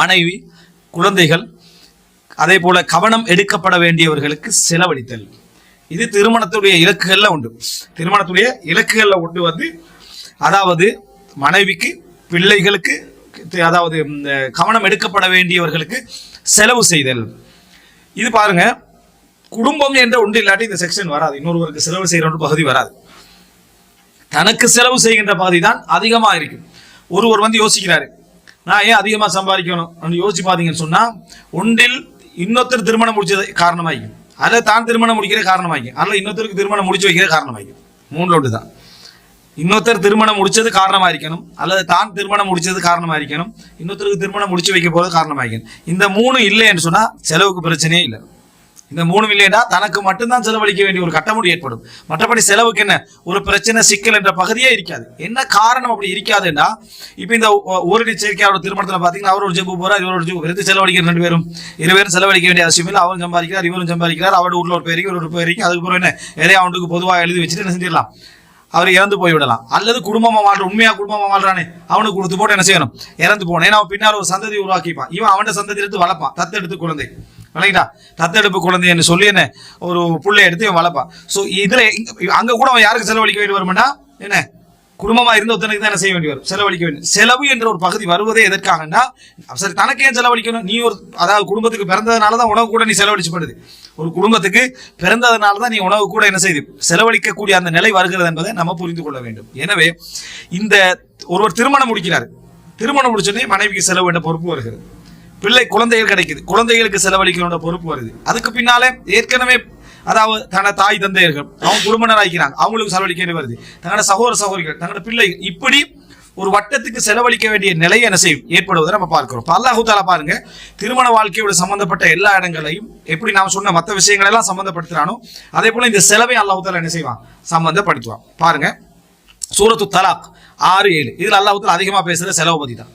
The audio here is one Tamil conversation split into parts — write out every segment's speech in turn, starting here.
மனைவி குழந்தைகள் அதே போல கவனம் எடுக்கப்பட வேண்டியவர்களுக்கு செலவழித்தல். இது திருமணத்துடைய இலக்குகள்ல உண்டு. திருமணத்துடைய இலக்குகள்ல உண்டு வந்து அதாவது மனைவிக்கு பிள்ளைகளுக்கு அதாவது இந்த கவனம் எடுக்கப்பட வேண்டியவர்களுக்கு செலவு செய்தல். இது பாருங்க குடும்பம் என்ற ஒன்று இல்லாட்டி இந்த செக்ஷன் வராது. இன்னொருவருக்கு செலவு செய்கிற பகுதி வராது. தனக்கு செலவு செய்கின்ற பகுதி தான் அதிகமாக இருக்கும். ஒருவர் வந்து யோசிக்கிறாரு நான் ஏன் அதிகமாக சம்பாதிக்கணும்? அப்படின்னு யோசிச்சு பார்த்தீங்கன்னு சொன்னால் ஒன்றில் இன்னொருத்தர் திருமணம் முடிச்சது காரணமாயிக்கும் அதில் தான் திருமணம் முடிக்கிற காரணமாயிக்கும் அதில் இன்னொருத்தருக்கு திருமணம் முடிச்சு வைக்கிற காரணமாயிக்கும் மூணில் ஒன்று தான். இன்னொருத்தர் திருமணம் முடிச்சது காரணமாக இருக்கணும் அல்லது தான் திருமணம் முடிச்சது காரணமாக இருக்கணும் இன்னொருத்தருக்கு திருமணம் முடிச்சு வைக்க போறது காரணமாக இருக்கணும் இந்த மூணு இல்லைன்னு சொன்னால் செலவுக்கு பிரச்சனையே இல்லை. இந்த மூணு இல்லைன்னா தனக்கு மட்டும்தான் செலவழிக்க வேண்டிய ஒரு கட்டமுடி ஏற்படும். மற்றபடி செலவுக்கு என்ன? ஒரு பிரச்சனை சிக்கல் என்ற பகுதியே இருக்காது. என்ன காரணம் அப்படி இருக்காதுன்னா இப்போ இந்த ஒ- ஒரு சேர்க்கையோட திருமணத்தில் பார்த்தீங்கன்னா அவர் ஒரு ஜெப்பு போறார் இவர் ஒரு ஜெபு ரெண்டு செலவழிக்கிற ரெண்டு பேரும். இரு செலவழிக்க வேண்டிய அவசியம் இல்லை. அவரும் சம்பாதிக்கிறார் இவரும் சம்பாதிக்கிறார். அவர் உள்ள ஒரு பேருக்கு ஒரு பேருக்கு. அதுக்கப்புறம் என்ன? நிறைய அவனுக்கு பொதுவாக எழுதி வச்சுட்டு என்ன செஞ்சிடலாம்? அவர் இறந்து போய் விடலாம். அல்லது குடும்பமா வாழ்ற உண்மையா குடும்பமா வாழ்றானே அவனுக்கு கொடுத்து போட்டு என்ன செய்யணும்? இறந்து போனேன் ஏன்னா அவன் பின்னால் ஒரு சந்ததி உருவாக்கிப்பான். இவன் அவன் சந்ததி எடுத்து வளர்ப்பான். தத்தெடுத்து குழந்தை. விளங்கிட்டா தத்தெடுப்பு குழந்தை என்று சொல்லி என்ன ஒரு புள்ளை எடுத்து இவன் வளர்ப்பான். ஸோ இதில் இங்க- அங்க கூட அவன் யாருக்கு செலவழிக்க வேண்டி வரும்னா என்ன? குடும்பமா இருந்த ஒருத்தனுக்கு தான் என்ன செய்ய வேண்டி வரும். செலவழிக்க வேண்டும் செலவு என்ற ஒரு பகுதி வருவதே எதற்காகன்னா சரி ஏன் செலவழிக்கணும்? நீ ஒரு அதாவது குடும்பத்துக்கு பிறந்ததுனால தான் உணவு கூட நீ செலவழிச்சுப்படுது. ஒரு குடும்பத்துக்கு பிறந்ததுனால தான் நீ உணவு கூட என்ன செய்து செலவழிக்கக்கூடிய அந்த நிலை வருகிறது என்பதை நம்ம புரிந்து கொள்ள வேண்டும். எனவே இந்த ஒருவர் திருமணம் முடிக்கிறார். திருமணம் முடிச்சோடனே மனைவிக்கு செலவு என்ற பொறுப்பு வருகிறது. பிள்ளை குழந்தைகள் கிடைக்குது. குழந்தைகளுக்கு செலவழிக்கணும் பொறுப்பு வருது. அதுக்கு பின்னாலே ஏற்கனவே அதாவது தன தாய் தந்தையர்கள் அவங்க குடும்பனர் ஆகிக்கிறாங்க அவங்களுக்கு செலவழிக்க வேண்டி வருது. தங்களோட சகோதர சகோதரிகள் தங்களோட பிள்ளைகள் இப்படி ஒரு வட்டத்துக்கு செலவழிக்க வேண்டிய நிலை என்ன செய்யும்? ஏற்படுவதை நம்ம பார்க்கிறோம். இப்ப பாருங்க திருமண வாழ்க்கையோட சம்பந்தப்பட்ட எல்லா இடங்களையும் எப்படி நாம் சொன்ன மற்ற விஷயங்கள் எல்லாம் சம்பந்தப்படுத்துறானோ அதே போல இந்த செலவை அல்லாஹூத்தால என்ன செய்வான்? சம்பந்தப்படுத்துவான். பாருங்க சூரத்து தலாக் ஆறு ஏழு. இதுல அல்லாஹூத்தால அதிகமாக அதிகமா பேசுறது செலவு பத்தி தான்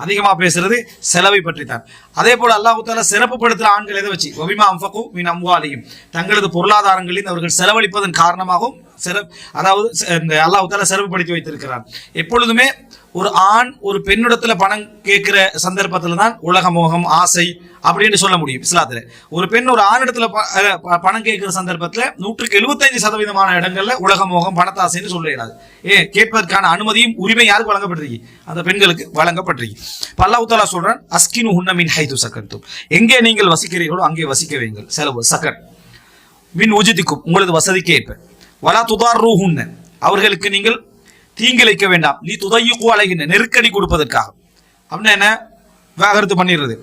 அதிகமாக பேசுறது செலவை பற்றி தான் அதே போல் அல்லாஹு தாலா ஆண்கள் எதை வச்சு? ஒபிமா அம்ஃபகு மின் அம்வாலியும் தங்களது பொருளாதாரங்களில் அவர்கள் செலவழிப்பதன் காரணமாகவும் சிறப் அதாவது ச- இந்த அல்லாஹு தாலா சிறப்புப்படுத்தி வைத்திருக்கிறார். எப்பொழுதுமே ஒரு ஆண் ஒரு பெண்ணிடத்துல பணம் கேட்கிற சந்தர்ப்பத்துல தான் உலக மோகம் ஆசை அப்படின்னு சொல்ல முடியும் இஸ்லாத்துல. ஒரு பெண் ஒரு ஆணிடத்துல ப- பணம் கேட்கிற சந்தர்ப்பத்துல நூற்றுக்கு எழுபத்தைந்து சதவீதமான இடங்கள்ல உலக மோகம் பணத்தாசைன்னு சொல்ல இயலாது ஏ கேட்பதற்கான அனுமதியும் உரிமை யாருக்கு வழங்கப்பட்டிருக்கு? அந்த பெண்களுக்கு வழங்கப்பட்டிருக்கு. இப்ப அல்லாஹ் தாலா சொல்றான் அஸ்கினு ஹுன்ன ஹைது சக்கர்த்தும் எங்கே நீங்கள் வசிக்கிறீர்களோ அங்கே வசிக்க வைங்கள் செலவு சக்கர் மின் உஜிதிக்கும் உங்களது வசதிக்கு ஏற்ப வலா துதார் ரூஹுன்ன அவர்களுக்கு நீங்கள் தீங்கிழைக்க வேண்டாம். நீ துதையுக்கு அலைகின்ற நெருக்கடி கொடுப்பதற்காக. அப்படின்னா என்ன? விவாகரத்து பண்ணிடுறது.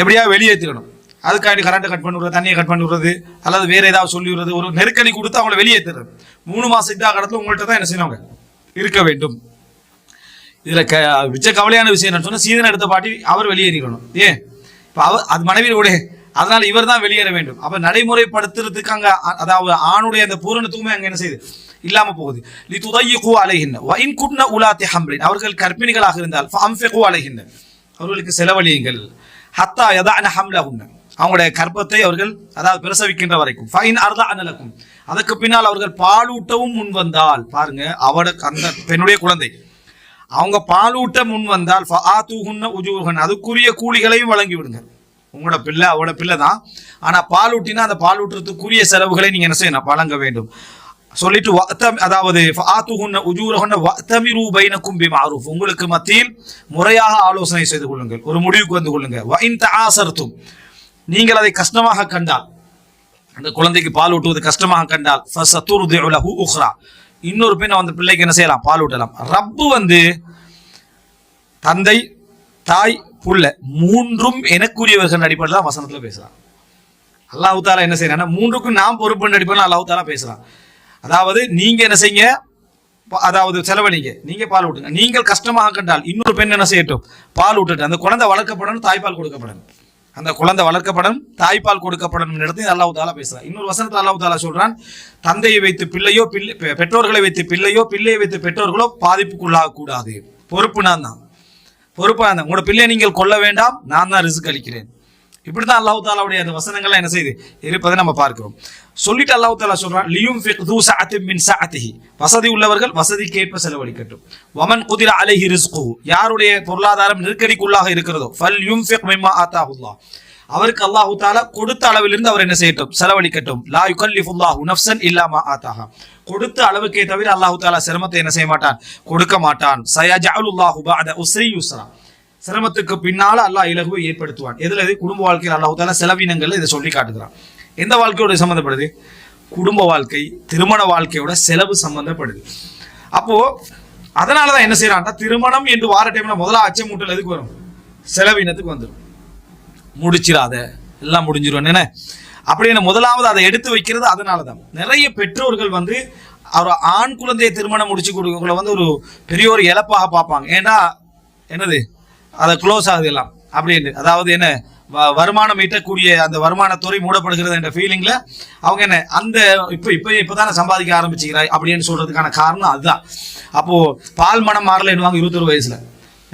எப்படியா வெளியேற்றிடணும் அதுக்காண்டி கரண்ட்டை கட் பண்ணி விடுறது தண்ணியை கட் பண்ணி விடுறது அல்லது வேறு ஏதாவது சொல்லி விடுறது ஒரு நெருக்கடி கொடுத்து அவங்கள வெளியேற்றுறது மூணு மாசம் இதாக உங்கள்கிட்ட தான் என்ன செய்யணும் இருக்க வேண்டும். இதில் க மிச்ச கவலையான விஷயம் என்ன சொன்னா சீதன் எடுத்த பாட்டி அவர் வெளியேறிக்கணும் ஏன்? இப்போ அவர் அது மனைவியோட அதனால் இவர் தான் வெளியேற வேண்டும். அப்போ நடைமுறைப்படுத்துறதுக்கு அங்கே அதாவது ஆணுடைய அந்த பூரணத்துவமே அங்கே என்ன செய்யுது? இல்லாம போகுது. லி துதையிகு அலைகின்ற வைன் குட்ன உலாத்தி ஹம்ரின். அவர்கள் கர்ப்பிணிகளாக இருந்தால் ஃபம்ஃபிகு அலைகின்ற அவர்களுக்கு செலவழியுங்கள். ஹத்தா யதான ஹம்லஹுன்ன. அவங்களுடைய கர்ப்பத்தை அவர்கள் அதாவது பிரசவிக்கின்ற வரைக்கும். ஃபைன் அர்தா அனலக்கும் அதற்கு பின்னால் அவர்கள் பாலூட்டவும் முன் வந்தால் பாருங்க அவட அந்த பெண்ணுடைய குழந்தை. அவங்க பாலூட்ட முன் வந்தால் ஃபஆத்துஹுன்ன உஜூஹன். அதுக்குரிய கூலிகளையும் வழங்கி விடுங்க உங்களோட பிள்ளை அவட பிள்ளை தான். ஆனால் பாலூட்டினா அந்த பாலூட்டுறதுக்குரிய செலவுகளை நீங்க என்ன செய்யணும்? வழங்க வேண்டும். சொல்லிட்டு அதாவது உங்களுக்கு மத்தியில் முறையாக ஆலோசனை செய்து கொள்ளுங்கள். ஒரு முடிவுக்கு வந்து கொள்ளுங்க நீங்கள் அதை கஷ்டமாக கண்டால் அந்த குழந்தைக்கு பால் ஊட்டுவது கஷ்டமாக கண்டால் இன்னொரு பெண் அந்த பிள்ளைக்கு என்ன செய்யலாம்? பால் ஊட்டலாம். ரப்பு வந்து தந்தை தாய் புள்ள மூன்றும் எனக்குரியவர்கள் அடிப்படையில் தான் வசனத்துல பேசுறான். அல்லாஹு தாலா என்ன செய்யறான் மூன்றுக்கும் நாம் பொறுப்புன்னு அடிப்படையில் அல்லாஹு தாலா பேசுகிறான் அதாவது நீங்க என்ன செய்யுங்க? அதாவது செலவழிங்க. நீங்க பால் ஊட்டுங்க. நீங்கள் கஷ்டமாக கண்டால் இன்னொரு பெண் என்ன செய்யட்டும்? பால் ஊட்டட்டும். அந்த குழந்தை வளர்க்கப்படணும் தாய்ப்பால் கொடுக்கப்படணும். அந்த குழந்தை வளர்க்கப்படணும் தாய்ப்பால் கொடுக்கப்படணும் இடத்தில் அல்லாஹ் தாலா பேசுறான் இன்னொரு வசனத்தில் அல்லாஹ் தாலா சொல்றான். தந்தையை வைத்து பிள்ளையோ பிள்ளை பெ- பெற்றோர்களை வைத்து பிள்ளையோ பிள்ளையை வைத்து பெற்றோர்களோ பாதிப்புக்குள்ளாக கூடாது. பொறுப்பு நான் தான். பொறுப்பாக இருந்தேன் உங்களோட பிள்ளையை நீங்கள் கொல்ல வேண்டாம். நான் தான் ரிஸ்க் அளிக்கிறேன். இப்படிதான் அல்லாஹ் தாலாவுடைய அந்த வசனங்கள்லாம் என்ன செய்யுது? இருப்பதை நம்ம பார்க்கிறோம். சொல்லிட்டு அல்லாஹ் தாலா சொல்றான் லியும் ஃபிக்து சஅத்தின் மின் சஅத்திஹி. வசதி உள்ளவர்கள் வசதிக்கேற்ப செலவழிக்கட்டும். வமன் குதிர அலைஹி ரிஸ்கு யாருடைய பொருளாதாரம் நெருக்கடிக்குள்ளாக இருக்கிறதோ ஃபல் யும்ஃபிக் மிம்மா ஆத்தாஹுல்லா அவருக்கு அல்லாஹு தாலா கொடுத்த அளவிலிருந்து அவர் என்ன செய்யட்டும்? செலவழிக்கட்டும். லா யுகல்லிஃபுல்லாஹு நஃப்சன் இல்லாமா ஆத்தாஹா. கொடுத்த அளவுக்கே தவிர அல்லாஹு தாலா சிரமத்தை என்ன செய்ய மாட்டான்? கொடுக்க மாட்டான். சயஜஅலுல்லாஹு பாத உஸ்ரி யுஸ்ரா. சிரமத்துக்கு பின்னால அல்லாஹ் இலகுவை ஏற்படுத்துவான். எதுல இது? குடும்ப வாழ்க்கையில் அல்லாஹு தாலா செலவினங்கள்ல இதை சொல்லி காட்டுகிறான். எந்த வாழ்க்கையோட சம்மந்தப்படுது குடும்ப வாழ்க்கை திருமண வாழ்க்கையோட செலவு சம்மந்தப்படுது அப்போ அதனாலதான் என்ன செய்யறான்டா திருமணம் என்று வார டைம்ல முதல்ல அச்சமூட்டல் எதுக்கு வரும்? செலவினத்துக்கு வந்துடும் முடிச்சிடாத. எல்லாம் முடிஞ்சிடும் என்ன? அப்படின்னு முதலாவது அதை எடுத்து வைக்கிறது அதனால தான் நிறைய பெற்றோர்கள் வந்து அவர் ஆண் குழந்தையை திருமணம் முடிச்சு கொடுக்கல வந்து ஒரு பெரிய ஒரு இழப்பாக பார்ப்பாங்க. ஏன்னா என்னது? அதை க்ளோஸ் ஆகுது எல்லாம் அப்படின்னு. அதாவது என்ன? வ- வருமானம் ஈட்டக்கூடிய அந்த வருமானத்துறை மூடப்படுகிறது என்ற ஃபீலிங்கில் அவங்க என்ன? அந்த இப்போ இப்போ இப்போதானே சம்பாதிக்க ஆரம்பிச்சுக்கிறாய் அப்படின்னு சொல்றதுக்கான காரணம் அதுதான். அப்போது பால் மனம் மாறல இருபத்தொரு வயசில்.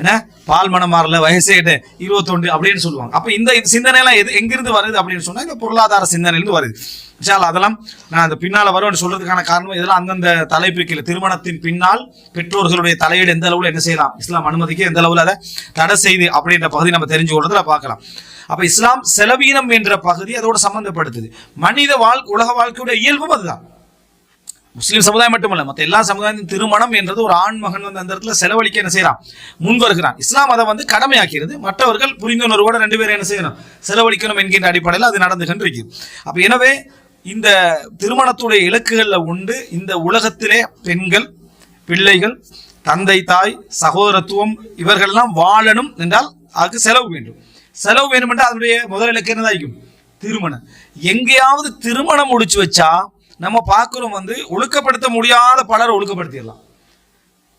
என்ன? பால் மனம் மாறல வயசே இருபத்தொண்டு இருபத்தொன்று அப்படின்னு சொல்லுவாங்க. அப்போ இந்த சிந்தனைலாம் எது எங்கிருந்து வருது அப்படின்னு சொன்னால் இந்த பொருளாதார சிந்தனையிலிருந்து வருது. விஷால் அதெல்லாம் நான் அந்த பின்னால் வருவேன் சொல்றதுக்கான காரணம் இதெல்லாம் அந்தந்த தலைப்பு கீழே. திருமணத்தின் பின்னால் பெற்றோர்களுடைய தலையீடு எந்த அளவில் என்ன செய்யலாம்? இஸ்லாம் அனுமதிக்கு எந்த அளவில் அதை தடை செய்து அப்படின்ற பகுதி நம்ம தெரிஞ்சு கொள்றதுல பார்க்கலாம். அப்போ இஸ்லாம் செலவீனம் என்ற பகுதி அதோட சம்மந்தப்படுத்துது மனித வாழ் உலக வாழ்க்கையோட இயல்பும் அதுதான். முஸ்லீம் சமுதாயம் மட்டுமல்ல மற்ற எல்லா சமுதாயத்தின் திருமணம் என்றது ஒரு ஆண் மகன் வந்து அந்த இடத்துல செலவழிக்க என்ன செய்யறான்? முன் வருகிறான் இஸ்லாம் அதை வந்து கடமையாக்கிறது மற்றவர்கள் புரிந்துணர்வோட ரெண்டு பேரும் என்ன செய்யணும்? செலவழிக்கணும் என்கின்ற அடிப்படையில் அது நடந்து கண்டிருக்கு அப்போ எனவே இந்த திருமணத்துடைய இலக்குகளில் உண்டு. இந்த உலகத்திலே பெண்கள் பிள்ளைகள் தந்தை தாய் சகோதரத்துவம் இவர்கள்லாம் வாழணும் என்றால் அதுக்கு செலவு வேண்டும். செலவு வேணும் என்றால் அதனுடைய முதல் இலக்கு என்னதான் இருக்கும் திருமணம். எங்கேயாவது திருமணம் முடிச்சு வச்சா நம்ம பார்க்குறோம் வந்து ஒழுக்கப்படுத்த முடியாத பலரை ஒழுக்கப்படுத்திடலாம்.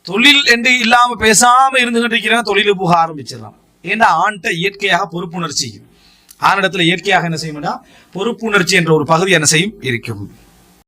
தொழில் என்று இல்லாம பேசாம இருந்துகிட்டு இருக்கிறாங்க தொழிலுக்கு போக ஆரம்பிச்சிடலாம். ஏன்னா ஆண்கிட்ட இயற்கையாக பொறுப்புணர்ச்சி. ஆணிடத்துல இயற்கையாக என்ன செய்யும்னா பொறுப்புணர்ச்சி என்ற ஒரு பகுதி என்ன செய்யும்? இருக்கும்.